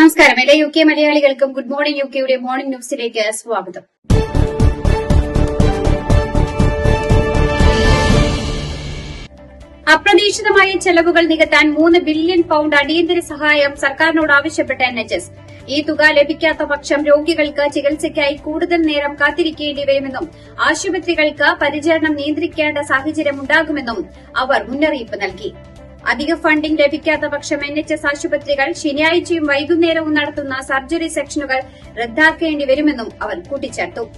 നമസ്കാരം. എല്ലാ U K മലയാളികൾക്കും ഗുഡ് മോർണിംഗ് യു കെയുടെ മോർണിംഗ് ന്യൂസിലേക്ക് സ്വാഗതം. അപ്രതീക്ഷിതമായ ചെലവുകൾ നികത്താൻ മൂന്ന് ബില്യൺ പൌണ്ട് അടിയന്തര സഹായം സർക്കാരിനോട് ആവശ്യപ്പെട്ട എൻ എച്ച് എസ്. ഈ തുക ലഭിക്കാത്ത പക്ഷം രോഗികൾക്ക് ചികിത്സയ്ക്കായി കൂടുതൽ നേരം കാത്തിരിക്കേണ്ടി വരുമെന്നും ആശുപത്രികൾക്ക് പരിചരണം നിയന്ത്രിക്കേണ്ട സാഹചര്യമുണ്ടാകുമെന്നും അവർ മുന്നറിയിപ്പ് നൽകി. അധിക ഫണ്ടിംഗ് ലഭിക്കാത്ത പക്ഷം എൻ എച്ച് എസ് ആശുപത്രികൾ ശനിയാഴ്ചയും വൈകുന്നേരവും നടത്തുന്ന സർജറി സെക്ഷനുകൾ റദ്ദാക്കേണ്ടി വരുമെന്നും അവർ കൂട്ടിച്ചേർത്തു.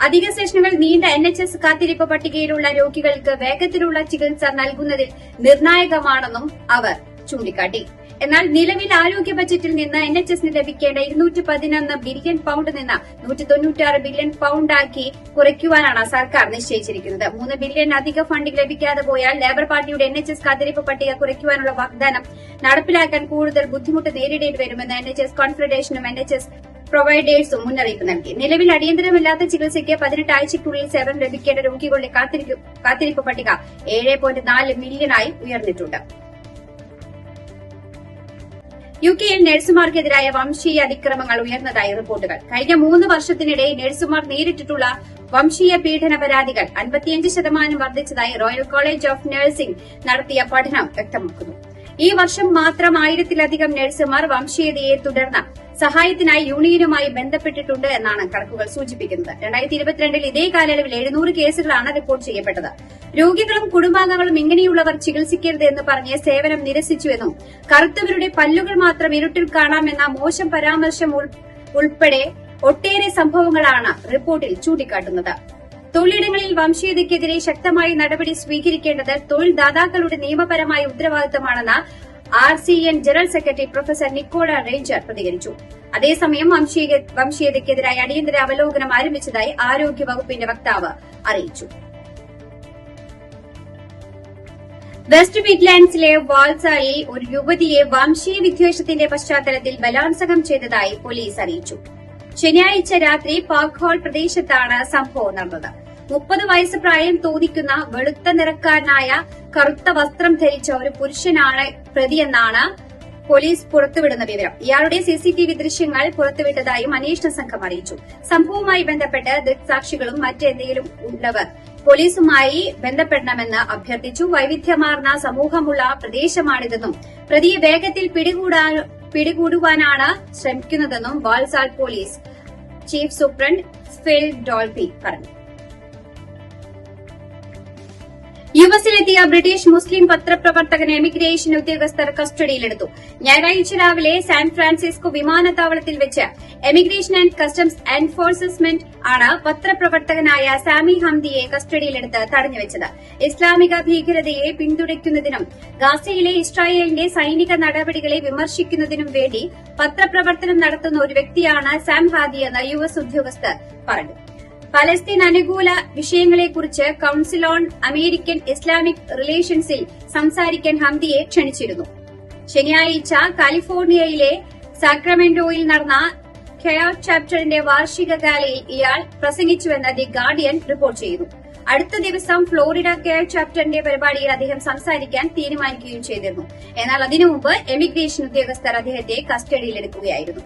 അധിക സെഷനുകൾ നീണ്ട എൻ എച്ച് എസ് കാത്തിരിപ്പ് പട്ടികയിലുള്ള രോഗികൾക്ക് വേഗത്തിലുള്ള ചികിത്സ നൽകുന്നതിൽ നിർണായകമാണെന്നും അവർ ചൂണ്ടിക്കാട്ടി. എന്നാൽ നിലവിൽ ആരോഗ്യ ബജറ്റിൽ നിന്ന് എൻ എച്ച് എസിന് ലഭിക്കേണ്ട ഇരുന്നൂറ്റി പതിനൊന്ന് ബില്യൺ പൗണ്ട് നിന്ന് നൂറ്റി തൊണ്ണൂറ്റാറ് ബില്യൺ പൌണ്ടാക്കി കുറയ്ക്കുവാനാണ് സർക്കാർ നിശ്ചയിച്ചിരിക്കുന്നത്. മൂന്ന് ബില്യൺ അധിക ഫണ്ടിംഗ് ലഭിക്കാതെ പോയാൽ ലേബർ പാർട്ടിയുടെ എൻ എച്ച് എസ് കാത്തിരിപ്പ് പട്ടിക കുറയ്ക്കുവാനുള്ള വാഗ്ദാനം നടപ്പിലാക്കാൻ കൂടുതൽ ബുദ്ധിമുട്ട് നേരിടേണ്ടി വരുമെന്ന് എൻ എച്ച് എസ് കോൺഫെഡറേഷനും എൻ എച്ച് എസ് പ്രൊവൈഡേഴ്സും മുന്നറിയിപ്പ് നൽകി. നിലവിൽ അടിയന്തരമില്ലാത്ത ചികിത്സയ്ക്ക് പതിനെട്ട് ആഴ്ചയ്ക്കുള്ളിൽ സേവനം ലഭിക്കേണ്ട രോഗികളുടെ കാത്തിരിപ്പ് പട്ടിക ഏഴ് പോയിന്റ് നാല് മില്യണായി ഉയർന്നിട്ടുണ്ട്. യു കെയിൽ നഴ്സുമാർക്കെതിരായ വംശീയ അതിക്രമങ്ങൾ ഉയർന്നതായി റിപ്പോർട്ടുകൾ. കഴിഞ്ഞ മൂന്ന് വർഷത്തിനിടെ നഴ്സുമാർ നേരിട്ടിട്ടുള്ള വംശീയ പീഡന പരാതികൾ അൻപത്തിയഞ്ച് ശതമാനം വർദ്ധിച്ചതായി റോയൽ കോളേജ് ഓഫ് നഴ്സിംഗ് നടത്തിയ പഠനം വ്യക്തമാക്കുന്നു. ഈ വർഷം മാത്രം ആയിരത്തിലധികം നഴ്സുമാർ വംശീയതയെ തുടർന്ന് സഹായത്തിനായി യൂണിയനുമായി ബന്ധപ്പെട്ടിട്ടുണ്ട് എന്നാണ് കണക്കുകൾ സൂചിപ്പിക്കുന്നത്. രണ്ടായിരത്തി ഇരുപത്തിരണ്ടിൽ ഇതേ കാലയളവിൽ എഴുന്നൂറ് കേസുകളാണ് റിപ്പോർട്ട് ചെയ്യപ്പെട്ടത്. രോഗികളും കുടുംബാംഗങ്ങളും ഇങ്ങനെയുള്ളവർ ചികിത്സിക്കരുത് എന്ന് പറഞ്ഞ് സേവനം നിരസിച്ചുവെന്നും കറുത്തവരുടെ പല്ലുകൾ മാത്രം ഇരുട്ടിൽ കാണാമെന്ന മോശം പരാമർശം ഉൾപ്പെടെ ഒട്ടേറെ സംഭവങ്ങളാണ് റിപ്പോർട്ടിൽ ചൂണ്ടിക്കാട്ടുന്നത്. തൊഴിലിടങ്ങളിൽ വംശീയതയ്ക്കെതിരെ ശക്തമായ നടപടി സ്വീകരിക്കേണ്ടത് തൊഴിൽദാതാക്കളുടെ നിയമപരമായ ഉത്തരവാദിത്തമാണെന്ന് R C N general secretary professor Nicola Ranger പ്രതികരിച്ചു. അതേസമയം വംശീയ വംശീയതയ്ക്കെതിരായ അടിയന്തര അവലോകനം ആരംഭിച്ചതായി ആരോഗ്യ വകുപ്പിന്റെ വക്താവ് അറിയിച്ചു. വെസ്റ്റ് മിഡ്ലാൻഡ്സിലെ വാൾസായിൽ ഒരു യുവതിയെ വംശീയ വിദ്വേഷത്തിന്റെ പശ്ചാത്തലത്തിൽ ബലാത്സംഗം ചെയ്തതായി പോലീസ് അറിയിച്ചു. ശനിയാഴ്ച രാത്രി പാക്ഹോൾ പ്രദേശത്താണ് സംഭവം നടന്നത്. മുപ്പത് വയസ്സ് പ്രായം തോന്നിക്കുന്ന വെളുത്ത നിറക്കാരനായ കറുത്ത വസ്ത്രം ധരിച്ച ഒരു പുരുഷനാണ് പ്രതിയെന്നാണ് പോലീസ് പുറത്തുവിടുന്ന വിവരം. ഇയാളുടെ സിസിടിവി ദൃശ്യങ്ങൾ പുറത്തുവിട്ടതായും അന്വേഷണ സംഘം അറിയിച്ചു. സംഭവവുമായി ബന്ധപ്പെട്ട് ദൃക്സാക്ഷികളും മറ്റെന്തെങ്കിലും ഉള്ളവർ പോലീസുമായി ബന്ധപ്പെടണമെന്ന് അഭ്യർത്ഥിച്ചു. വൈവിധ്യമാർന്ന സമൂഹമുള്ള പ്രദേശമാണിതെന്നും പ്രതിയെ വേഗത്തിൽ പിടികൂടാ പിടികൂടുവാനാണ് ശ്രമിക്കുന്നതെന്നും Balsall police chief superintendent Phil Dolby പറഞ്ഞു. യു എസിലെത്തിയ ബ്രിട്ടീഷ് മുസ്ലിം പത്രപ്രവർത്തകൻ എമിഗ്രേഷൻ ഉദ്യോഗസ്ഥർ കസ്റ്റഡിയിലെടുത്തു. ഞായറാഴ്ച രാവിലെ സാൻ ഫ്രാൻസിസ്കോ വിമാനത്താവളത്തിൽ വെച്ച് എമിഗ്രേഷൻ ആന്റ് കസ്റ്റംസ് എൻഫോഴ്സ്മെന്റ് ആണ് പത്രപ്രവർത്തകനായ സാമി ഹംദിയെ കസ്റ്റഡിയിലെടുത്ത് തടഞ്ഞുവച്ചത് ഇസ്ലാമിക ഭീകരതയെ പിന്തുണയ്ക്കുന്നതിനും ഗാസയിലെ ഇസ്രായേലിന്റെ സൈനിക നടപടികളെ വിമർശിക്കുന്നതിനും വേണ്ടി പത്രപ്രവർത്തനം നടത്തുന്ന ഒരു വ്യക്തിയാണ് സാം ഹാദിയെന്ന് യു എസ് ഉദ്യോഗസ്ഥർ പറഞ്ഞു. പലസ്തീൻ അനുകൂല വിഷയങ്ങളെക്കുറിച്ച് കൌൺസിൽ ഓൺ അമേരിക്കൻ ഇസ്ലാമിക് റിലേഷൻസിൽ സംസാരിക്കാൻ ഹംദിയെ ക്ഷണിച്ചിരുന്നു. ശനിയാഴ്ച കാലിഫോർണിയയിലെ സാക്രമെന്റോയിൽ നടന്ന ഖയാ ചാപ്റ്ററിന്റെ വാർഷിക ഗാലയിൽ ഇയാൾ പ്രസംഗിച്ചുവെന്ന് ദി ഗാർഡിയൻ റിപ്പോർട്ട് ചെയ്തു. അടുത്ത ദിവസം ഫ്ലോറിഡ കെയർ ചാപ്റ്ററിന്റെ പരിപാടിയിൽ അദ്ദേഹം സംസാരിക്കാൻ തീരുമാനിക്കുകയും ചെയ്തിരുന്നു. എന്നാൽ അതിനു മുമ്പ് എമിഗ്രേഷൻ ഉദ്യോഗസ്ഥർ അദ്ദേഹത്തെ കസ്റ്റഡിയിലെടുക്കുകയായിരുന്നു.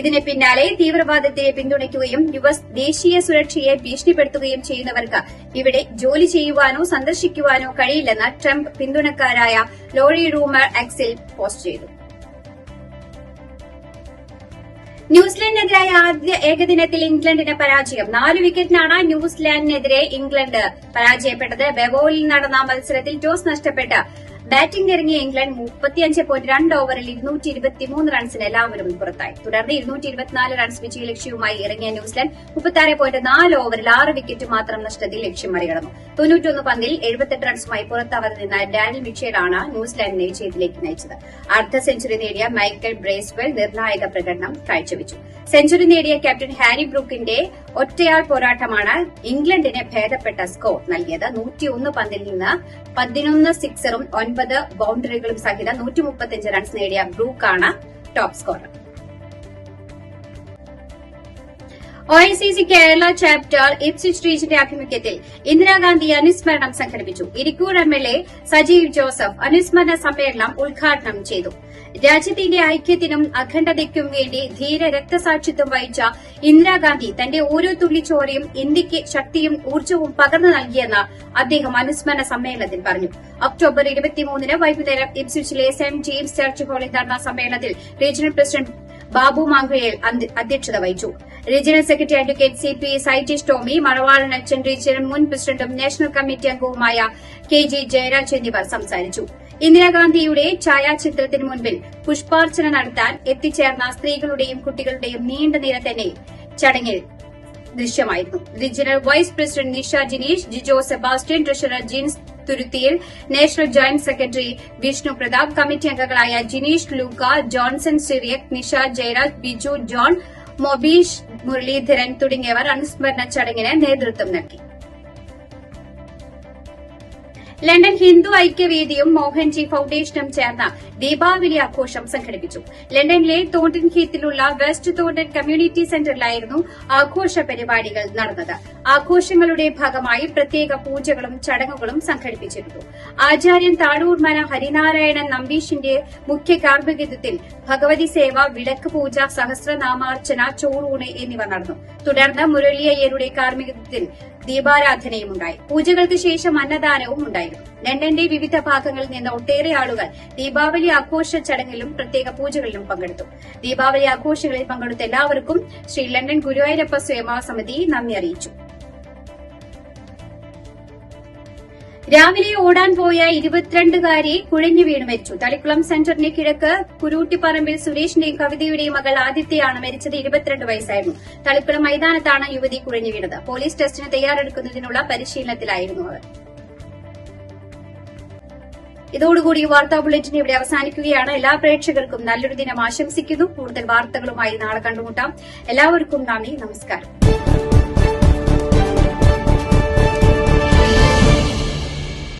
ഇതിന് പിന്നാലെ തീവ്രവാദത്തെ പിന്തുണയ്ക്കുകയും യു എസ് ദേശീയ സുരക്ഷയെ ഭീഷണിപ്പെടുത്തുകയും ചെയ്യുന്നവർക്ക് ഇവിടെ ജോലി ചെയ്യുവാനോ സന്ദർശിക്കുവാനോ കഴിയില്ലെന്ന് ട്രംപ് പിന്തുണക്കാരായ ലോറി റൂമർ എക്സിൽ പോസ്റ്റ് ചെയ്തു. ന്യൂസിലൻഡിനെതിരായ ആദ്യ ഏകദിനത്തിൽ ഇംഗ്ലണ്ടിന് പരാജയം. നാല് വിക്കറ്റിനാണ് ന്യൂസിലാൻഡിനെതിരെ ഇംഗ്ലണ്ട് പരാജയപ്പെട്ടത്. ബെവോലിൽ നടന്ന മത്സരത്തിൽ ടോസ് നഷ്ടപ്പെട്ട് ബാറ്റിംഗ് ഇറങ്ങിയ ഇംഗ്ലണ്ട് മുപ്പത്തിയഞ്ച് പോയിന്റ് രണ്ട് ഓവറിൽ ഇരുന്നൂറ്റി ഇരുപത്തിമൂന്ന് റൺസിന് എല്ലാവരും പുറത്തായി. തുടർന്ന് ഇരുന്നൂറ്റി ഇരുപത്തിനാല് റൺസ് വിജയ ലക്ഷ്യവുമായി ഇറങ്ങിയ ന്യൂസിലാൻഡ് മുപ്പത്തിയാറ് പോയിന്റ് നാല് ഓവറിൽ ആറ് വിക്കറ്റ് മാത്രം നഷ്ടത്തിൽ ലക്ഷ്യം മറികടന്നു. തൊണ്ണൂറ്റൊന്ന് പന്തിൽ എഴുപത്തെട്ട് റൺസുമായി പുറത്താവാതെ നിന്ന ഡാനിൽ മിച്ചേലാണ് ന്യൂസിലാൻഡിനെ വിജയത്തിലേക്ക് നയിച്ചത്. അർദ്ധ സെഞ്ചുറി നേടിയ മൈക്കൽ ബ്രേസ്വെൽ നിർണായക പ്രകടനം കാഴ്ചവെച്ചു. സെഞ്ചുറി നേടിയ ക്യാപ്റ്റൻ ഹാരി ബ്രൂക്കിന്റെ ഒറ്റയാൾ പോരാട്ടമാണ് ഇംഗ്ലണ്ടിന് ഭേദപ്പെട്ട സ്കോർ നൽകിയത്. നൂറ്റിയൊന്ന് പന്തിൽ നിന്ന് പതിനൊന്ന് സിക്സറും ഒൻപത് ബൌണ്ടറികളും സഹിതം നൂറ്റി മുപ്പത്തിയഞ്ച് റൺസ് നേടിയ ബ്രൂക്കാണ് top scorer. O I C C Kerala chapter Ipswich റീജിന്റെ ആഭിമുഖ്യത്തിൽ ഇന്ദിരാഗാന്ധി അനുസ്മരണം സംഘടിപ്പിച്ചു. Irikkur M L A Sajeev Joseph അനുസ്മരണ സമ്മേളനം ഉദ്ഘാടനം ചെയ്തു. രാജ്യത്തിന്റെ ഐക്യത്തിനും അഖണ്ഡതയ്ക്കും വേണ്ടി ധീര രക്തസാക്ഷിത്വം വഹിച്ച ഇന്ദിരാഗാന്ധി തന്റെ ഓരോ തുള്ളി ചോരയും ഇന്ത്യയ്ക്ക് ശക്തിയും ഊർജവും പകർന്നു നൽകിയെന്ന് അദ്ദേഹം അനുസ്മരണ സമ്മേളനത്തിൽ പറഞ്ഞു. ഒക്ടോബർ ഇരുപത്തിമൂന്നിന് വൈകുന്നേരം ഇപ്സ്വിച്ചിലെ സെന്റ് ജെയിംസ് ചർച്ച് ഹാളിൽ നടന്ന സമ്മേളനത്തിൽ റീജിയണൽ പ്രസിഡന്റ് ബാബു മാങ്കുഴയിൽ അധ്യക്ഷത വഹിച്ചു. Regional secretary advocate C P സൈറ്റിഷ് Tomy Manavalan അച്ഛൻ റീജിയണൽ മുൻ പ്രസിഡന്റും നാഷണൽ കമ്മിറ്റി അംഗവുമായ കെ ജി ജയരാജ് എന്നിവർ സംസാരിച്ചു. ഇന്ദിരാഗാന്ധിയുടെ ഛായാചിത്രത്തിന് മുൻപിൽ പുഷ്പാർച്ചന നടത്താൻ എത്തിച്ചേർന്ന സ്ത്രീകളുടെയും കുട്ടികളുടെയും നീണ്ട നിര തന്നെ ചടങ്ങിൽ ദൃശ്യമായിരുന്നു. Regional vice president Nisha Jineesh Jijo Sebastian treasurer Jins Thuruthiyil national joint secretary Vishnu Pratap committee അംഗങ്ങളായ ജിനീഷ് ലൂക്ക ജോൺസൺ സിറിയക് നിഷ ജയരാജ് ബിജു ജോൺ മൊബീഷ് മുരളീധരൻ തുടങ്ങിയവർ അനുസ്മരണ ചടങ്ങിന് നേതൃത്വം നൽകി. ലണ്ടൻ ഹിന്ദു ഐക്യവേദിയും മോഹൻജി ഫൌണ്ടേഷനും ചേർന്ന് ദീപാവലി ആഘോഷം സംഘടിപ്പിച്ചു. ലണ്ടനിലെ തോണ്ടൻ ഹീത്തിലുള്ള വെസ്റ്റ് തോണ്ടൻ കമ്മ്യൂണിറ്റി സെന്ററിലായിരുന്നു ആഘോഷ പരിപാടികൾ നടന്നത്. ആഘോഷങ്ങളുടെ ഭാഗമായി പ്രത്യേക പൂജകളും ചടങ്ങുകളും സംഘടിപ്പിച്ചിരുന്നു. ആചാര്യൻ താഴൂർമന ഹരിനാരായണൻ നമ്പീഷിന്റെ മുഖ്യ കാർമ്മികത്വത്തിൽ ഭഗവതി സേവ വിളക്ക് പൂജ സഹസ്രനാമാർച്ചന ചോറൂണ് എന്നിവ നടന്നു. തുടർന്ന് മുരളിയയ്യരുടെ കാർമ്മികത്വത്തിൽ ദീപാരാധനയുമുണ്ടായി പൂജകൾക്ക് ശേഷം അന്നദാനവും ഉണ്ടായിരുന്നു. ലണ്ടന്റെ വിവിധ ഭാഗങ്ങളിൽ നിന്ന് ഒട്ടേറെ ആളുകൾ ദീപാവലി ആഘോഷ ചടങ്ങിലും പ്രത്യേക പൂജകളിലും പങ്കെടുത്തു. ദീപാവലി ആഘോഷങ്ങളിൽ പങ്കെടുത്ത എല്ലാവർക്കും ശ്രീ ലണ്ടൻ ഗുരുവായൂരപ്പ സ്വയംഭവ സമിതി നന്ദി അറിയിച്ചു. രാവിലെ ഓടാൻ പോയ ഇരുപത്തിരണ്ടുകാരി കുഴഞ്ഞു വീണ് മരിച്ചു. തളിക്കുളം സെന്ററിന് കിഴക്ക് കുരൂട്ടിപ്പറമ്പിൽ സുരേഷിന്റെയും കവിതയുടെയും മകൾ ആദിത്യയാണ് മരിച്ചത് ഇരുപത്തിരണ്ട് വയസ്സായിരുന്നു. തളിക്കുളം മൈതാനത്താണ് യുവതി കുഴഞ്ഞു വീണത്. പോലീസ് ടെസ്റ്റിന് തയ്യാറെടുക്കുന്നതിനുള്ള പരിശീലനത്തിലായിരുന്നു അവർ. ഇതോടുകൂടി ഈ വാർത്താ ബുള്ളറ്റിൻ ഇവിടെ അവസാനിക്കുകയാണ്. എല്ലാ പ്രേക്ഷകർക്കും നല്ലൊരു ദിനം ആശംസിക്കുന്നു. കൂടുതൽ വാർത്തകളുമായി നാളെ കണ്ടുമുട്ടാം. എല്ലാവർക്കും നന്ദി. നമസ്കാരം.